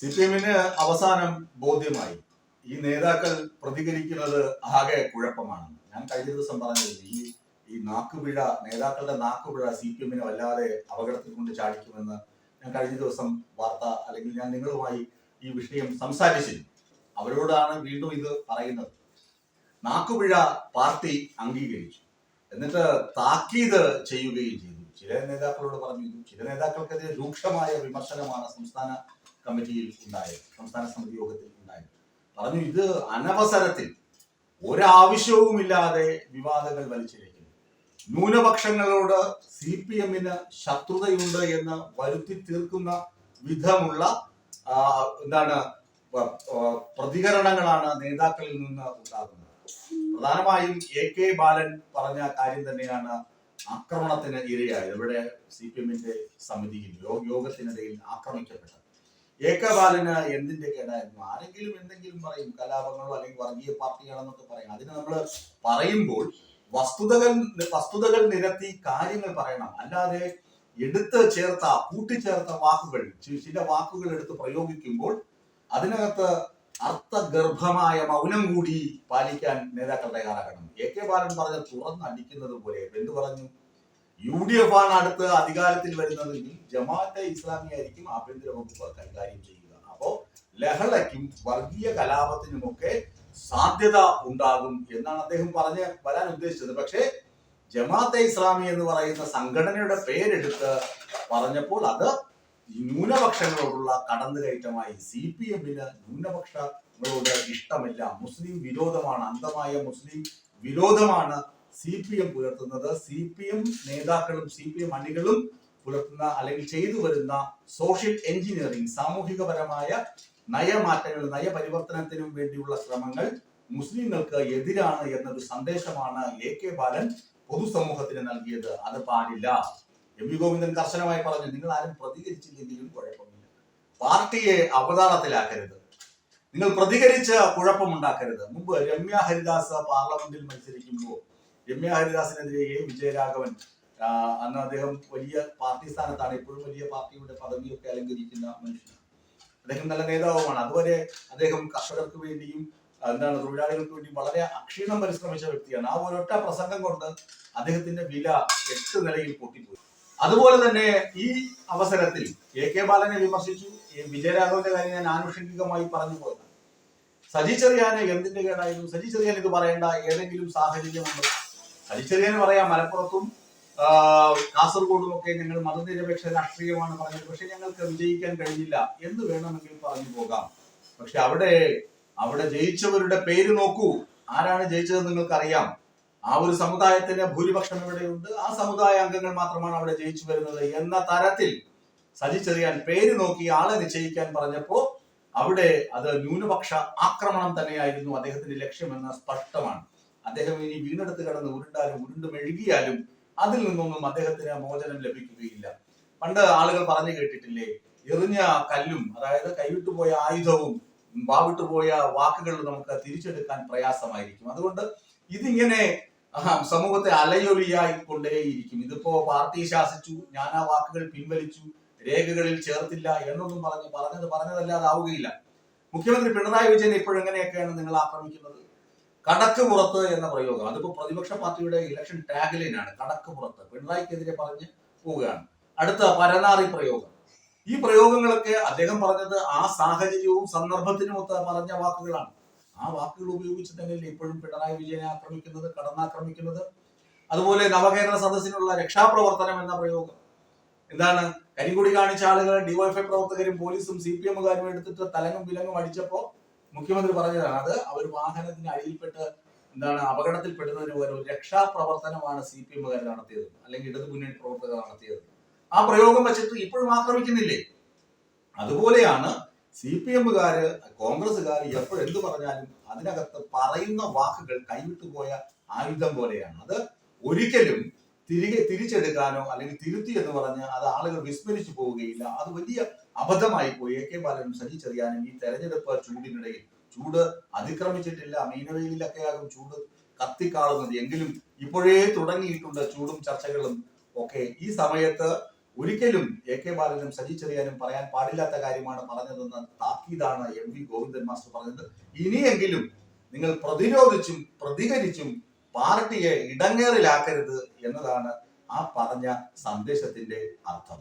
C P എമ്മിന് അവസാനം ബോധ്യമായി. ഈ നേതാക്കൾ പ്രതികരിക്കുന്നത് ആകെ കുഴപ്പമാണ്. ഞാൻ കഴിഞ്ഞ ദിവസം പറഞ്ഞത് ഈ ഈ നാക്കുപിഴ നേതാക്കളുടെ നാക്കുപിഴ സി പി എമ്മിനെ വല്ലാതെ അപകടത്തിൽ കൊണ്ട് ചാടിക്കുമെന്ന് ഞാൻ കഴിഞ്ഞ ദിവസം വാർത്ത അല്ലെങ്കിൽ ഞാൻ നിങ്ങളുമായി ഈ വിഷയം സംസാരിച്ചിരുന്നു. അവരോടാണ് വീണ്ടും ഇത് പറയുന്നത്. നാക്കുപിഴ പാർട്ടി അംഗീകരിച്ചു. എന്നിട്ട് താക്കീത് ചെയ്യുകയും ചെയ്തു. ചില നേതാക്കളോട് പറഞ്ഞു ചില നേതാക്കൾക്കെതിരെ രൂക്ഷമായ വിമർശനമാണ് സംസ്ഥാന കമ്മിറ്റിയിൽ ഉണ്ടായത് സംസ്ഥാന സമിതി യോഗത്തിൽ ഉണ്ടായത്. പറഞ്ഞു ഇത് അനവസരത്തിൽ ഒരാവശ്യവുമില്ലാതെ വിവാദങ്ങൾ വലിച്ചിരിക്കുന്നു ന്യൂനപക്ഷങ്ങളോട് സി പി എമ്മിന് ശത്രുതയുണ്ട് എന്ന് വരുത്തി തീർക്കുന്ന വിധമുള്ള എന്താണ് പ്രതികരണങ്ങളാണ് നേതാക്കളിൽ നിന്ന് ഉണ്ടാകുന്നത്. പ്രധാനമായും എ കെ ബാലൻ പറഞ്ഞ കാര്യം തന്നെയാണ് ആക്രമണത്തിന് ഇരയായത്. ഇവിടെ സി പി എമ്മിന്റെ സമിതിയിൽ യോഗത്തിനിടയിൽ ആക്രമിക്കപ്പെട്ടത്. എ കെ ബാലന് എന്തിന്റെ കേടായിരുന്നു? ആരെങ്കിലും എന്തെങ്കിലും പറയും കലാപങ്ങളോ അല്ലെങ്കിൽ വർഗീയ പാർട്ടികളെന്നൊക്കെ പറയും. അതിന് നമ്മൾ പറയുമ്പോൾ വസ്തുതകൾ വസ്തുതകൾ നിരത്തി കാര്യങ്ങൾ പറയണം. അല്ലാതെ എടുത്ത് ചേർത്ത കൂട്ടിച്ചേർത്ത വാക്കുകൾ ചില വാക്കുകൾ എടുത്ത് പ്രയോഗിക്കുമ്പോൾ അതിനകത്ത് അർത്ഥഗർഭമായ മൗനം കൂടി പാലിക്കാൻ നേതാക്കൾ കാലഘട്ടം എ കെ ബാലൻ പറഞ്ഞ തുറന്നടിക്കുന്നത് പോലെ എന്ത് പറഞ്ഞു? യു ഡി എഫ് ആണ് അടുത്ത് അധികാരത്തിൽ വരുന്നതെങ്കിൽ ജമാഅത്തെ ഇസ്ലാമി ആയിരിക്കും ആഭ്യന്തര വകുപ്പ് കൈകാര്യം ചെയ്യുക. അപ്പോ ലഹളയ്ക്കും വർഗീയ കലാപത്തിനുമൊക്കെ സാധ്യത ഉണ്ടാകും എന്നാണ് അദ്ദേഹം പറഞ്ഞ് വരാൻ ഉദ്ദേശിച്ചത്. പക്ഷേ ജമാഅത്തെ ഇസ്ലാമി എന്ന് പറയുന്ന സംഘടനയുടെ പേരെടുത്ത് പറഞ്ഞപ്പോൾ അത് ന്യൂനപക്ഷങ്ങളോടുള്ള കടന്നുകയറ്റമായി. സി പി എമ്മിന് ന്യൂനപക്ഷങ്ങളോട് ഇഷ്ടമില്ല. മുസ്ലിം വിരോധമാണ് അന്ധമായ മുസ്ലിം വിരോധമാണ് സി പി എം പുലർത്തുന്നത്. സി പി എം നേതാക്കളും സി പി എം അണികളും പുലർത്തുന്ന അല്ലെങ്കിൽ ചെയ്തു വരുന്ന സോഷ്യൽ എഞ്ചിനീയറിംഗ് സാമൂഹികപരമായ നയമാറ്റങ്ങൾ നയപരിവർത്തനത്തിനും വേണ്ടിയുള്ള ശ്രമങ്ങൾ മുസ്ലിങ്ങൾക്ക് എതിരാണ് എന്നൊരു സന്ദേശമാണ് എ കെ ബാലൻ പൊതുസമൂഹത്തിന് നൽകിയത്. അത് പാടില്ല. എം വി ഗോവിന്ദൻ കർശനമായി പറഞ്ഞു നിങ്ങൾ ആരും പ്രതികരിച്ചില്ലെങ്കിലും കുഴപ്പമില്ല. പാർട്ടിയെ അവതാളത്തിലാക്കരുത്. നിങ്ങൾ പ്രതികരിച്ച് കുഴപ്പമുണ്ടാക്കരുത്. മുമ്പ് രമ്യ ഹരിദാസ് പാർലമെന്റിൽ മത്സരിക്കുമ്പോൾ ഹരിദാസിനെതിരെ എ വിജയരാഘവൻ അന്ന് അദ്ദേഹം വലിയ പാർട്ടി സ്ഥാനത്താണ് ഇപ്പോഴും വലിയ പാർട്ടിയുടെ പദവിയൊക്കെ അലങ്കരിക്കുന്ന മനുഷ്യനാണ്. അദ്ദേഹം നല്ല നേതാവുമാണ്. അതുവരെ അദ്ദേഹം കർഷകർക്ക് വേണ്ടിയും എന്താണ് തൊഴിലാളികൾക്ക് വേണ്ടിയും വളരെ അക്ഷീണം പരിശ്രമിച്ച വ്യക്തിയാണ്. ആ ഒരൊറ്റ പ്രസംഗം കൊണ്ട് അദ്ദേഹത്തിന്റെ വില എട്ട് നിലയിൽ പൊട്ടിപ്പോയി. അതുപോലെ തന്നെ ഈ അവസരത്തിൽ എ കെ ബാലനെ വിമർശിച്ചു. വിജയരാഘവന്റെ കാര്യം ഞാൻ ആനുഷംഗികമായി പറഞ്ഞു പോയത് സജി ചെറിയാനെ എന്തിന്റെ കേടായിരുന്നു? സജി ചെറിയാൻ ഇത് പറയേണ്ട ഏതെങ്കിലും സാഹചര്യമുണ്ടോ? ചെറിയാന് പറയാം. മലപ്പുറത്തും കാസർഗോഡും ഒക്കെ ഞങ്ങൾ മതനിരപേക്ഷ രാഷ്ട്രീയമാണ് പറഞ്ഞത്. പക്ഷെ ഞങ്ങൾക്ക് വിജയിക്കാൻ കഴിഞ്ഞില്ല. എന്ന് വേണമെങ്കിൽ പറഞ്ഞു പോകാം. പക്ഷെ അവിടെ അവിടെ ജയിച്ചവരുടെ പേര് നോക്കൂ. ആരാണ് ജയിച്ചത് നിങ്ങൾക്കറിയാം. ആ ഒരു സമുദായത്തിന്റെ ഭൂരിപക്ഷം ഇവിടെയുണ്ട്. ആ സമുദായ അംഗങ്ങൾ മാത്രമാണ് അവിടെ ജയിച്ചു വരുന്നത് എന്ന തരത്തിൽ സജിച്ചെറിയാൻ പേര് നോക്കി ആളെ നിശ്ചയിക്കാൻ പറഞ്ഞപ്പോ അവിടെ അത് ന്യൂനപക്ഷ ആക്രമണം തന്നെയായിരുന്നു അദ്ദേഹത്തിന്റെ ലക്ഷ്യമെന്ന് സ്പഷ്ടമാണ്. അദ്ദേഹം ഇനി വീണെടുത്ത് കടന്ന് ഉരുണ്ടാലും ഉരുണ്ട് മെഴുകിയാലും അതിൽ നിന്നൊന്നും അദ്ദേഹത്തിന് മോചനം ലഭിക്കുകയില്ല. പണ്ട് ആളുകൾ പറഞ്ഞു കേട്ടിട്ടില്ലേ എറിഞ്ഞ കല്ലും അതായത് കൈവിട്ടു പോയ ആയുധവും വാവിട്ടുപോയ വാക്കുകളും നമുക്ക് തിരിച്ചെടുക്കാൻ പ്രയാസമായിരിക്കും. അതുകൊണ്ട് ഇതിങ്ങനെ സമൂഹത്തെ അലയൊലിയായി കൊണ്ടേയിരിക്കും ഇതിപ്പോ പാർട്ടി ശാസിച്ചു ഞാൻ ആ വാക്കുകൾ പിൻവലിച്ചു രേഖകളിൽ ചേർത്തില്ല എന്നൊന്നും പറഞ്ഞ് പറഞ്ഞത് പറഞ്ഞതല്ലാതാവുകയില്ല. മുഖ്യമന്ത്രി പിണറായി വിജയൻ ഇപ്പോഴെങ്ങനെയൊക്കെയാണ് നിങ്ങൾ ആക്രമിക്കുന്നത്? കടക്ക് പുറത്ത് എന്ന പ്രയോഗം. അതിപ്പോ പ്രതിപക്ഷ പാർട്ടിയുടെ ഇലക്ഷൻ ടാഗ്ലൈനാണ് കടക്ക് പുറത്ത്. പിണറായിക്കെതിരെ പറഞ്ഞ് പോവുകയാണ്. അടുത്ത പരനാറി പ്രയോഗം. ഈ പ്രയോഗങ്ങളൊക്കെ അദ്ദേഹം പറഞ്ഞത് ആ സാഹചര്യവും സന്ദർഭത്തിനും ഒത്ത് പറഞ്ഞ വാക്കുകളാണ്. ആ വാക്കുകൾ ഉപയോഗിച്ച് ഇപ്പോഴും പിണറായി വിജയനെ ആക്രമിക്കുന്നത് കടന്നാക്രമിക്കുന്നത്? അതുപോലെ നവകേരള സദസ്സിനുള്ള രക്ഷാപ്രവർത്തനം എന്ന പ്രയോഗം. എന്താണ്? കരികൂടി കാണിച്ച ആളുകൾ ഡിവൈഎഫ്ഐ പ്രവർത്തകരും പോലീസും സി പി എമ്മുകാരും എടുത്തിട്ട് തലങ്ങും വിലങ്ങും അടിച്ചപ്പോ മുഖ്യമന്ത്രി പറഞ്ഞതാണ് അത് അവർ വാഹനത്തിന് അടിയിൽപ്പെട്ട് എന്താണ് അപകടത്തിൽപ്പെടുന്നതിന് പകരം ഒരു രക്ഷാപ്രവർത്തനമാണ് സി പി എമ്മുകാർ നടത്തിയത് അല്ലെങ്കിൽ ഇടതു മുന്നണി പ്രവർത്തകർ നടത്തിയത്. ആ പ്രയോഗം വെച്ചിട്ട് ഇപ്പോഴും ആക്രമിക്കുന്നില്ലേ? അതുപോലെയാണ് സി പി എമ്മുകാര് കോൺഗ്രസ്സുകാർ എപ്പോഴെന്ത് പറഞ്ഞാലും അതിനകത്ത് പറയുന്ന വാക്കുകൾ കൈവിട്ടുപോയ ആയുധം പോലെയാണ്. അത് ഒരിക്കലും തിരികെ തിരിച്ചെടുക്കാനോ അല്ലെങ്കിൽ തിരുത്തി എന്ന് പറഞ്ഞ് അത് ആളുകൾ വിസ്മരിച്ചു പോവുകയില്ല. അത് വലിയ അബദ്ധമായി പോയി എ കെ ബാലനും സജി ചെറിയാനും ഈ തെരഞ്ഞെടുപ്പ് ചൂടിനിടയിൽ ചൂട് അതിക്രമിച്ചിട്ടില്ല. മീനവെയിലൊക്കെയാകും ചൂട് കത്തിക്കാളുന്നത്. എങ്കിലും ഇപ്പോഴേ തുടങ്ങിയിട്ടുണ്ട് ചൂടും ചർച്ചകളും ഒക്കെ. ഈ സമയത്ത് ഒരിക്കലും എ കെ ബാലനും സജി ചെറിയാനും പറയാൻ പാടില്ലാത്ത കാര്യമാണ് പറഞ്ഞതെന്ന് താക്കീതാണ് എം വി ഗോവിന്ദൻ മാസ്റ്റർ പറഞ്ഞത്. ഇനിയെങ്കിലും നിങ്ങൾ പ്രതിരോധിച്ചും പ്രതികരിച്ചും പാർട്ടിയെ ഇടങ്ങേറിലാക്കരുത് എന്നതാണ് ആ പറഞ്ഞ സന്ദേശത്തിന്റെ അർത്ഥം.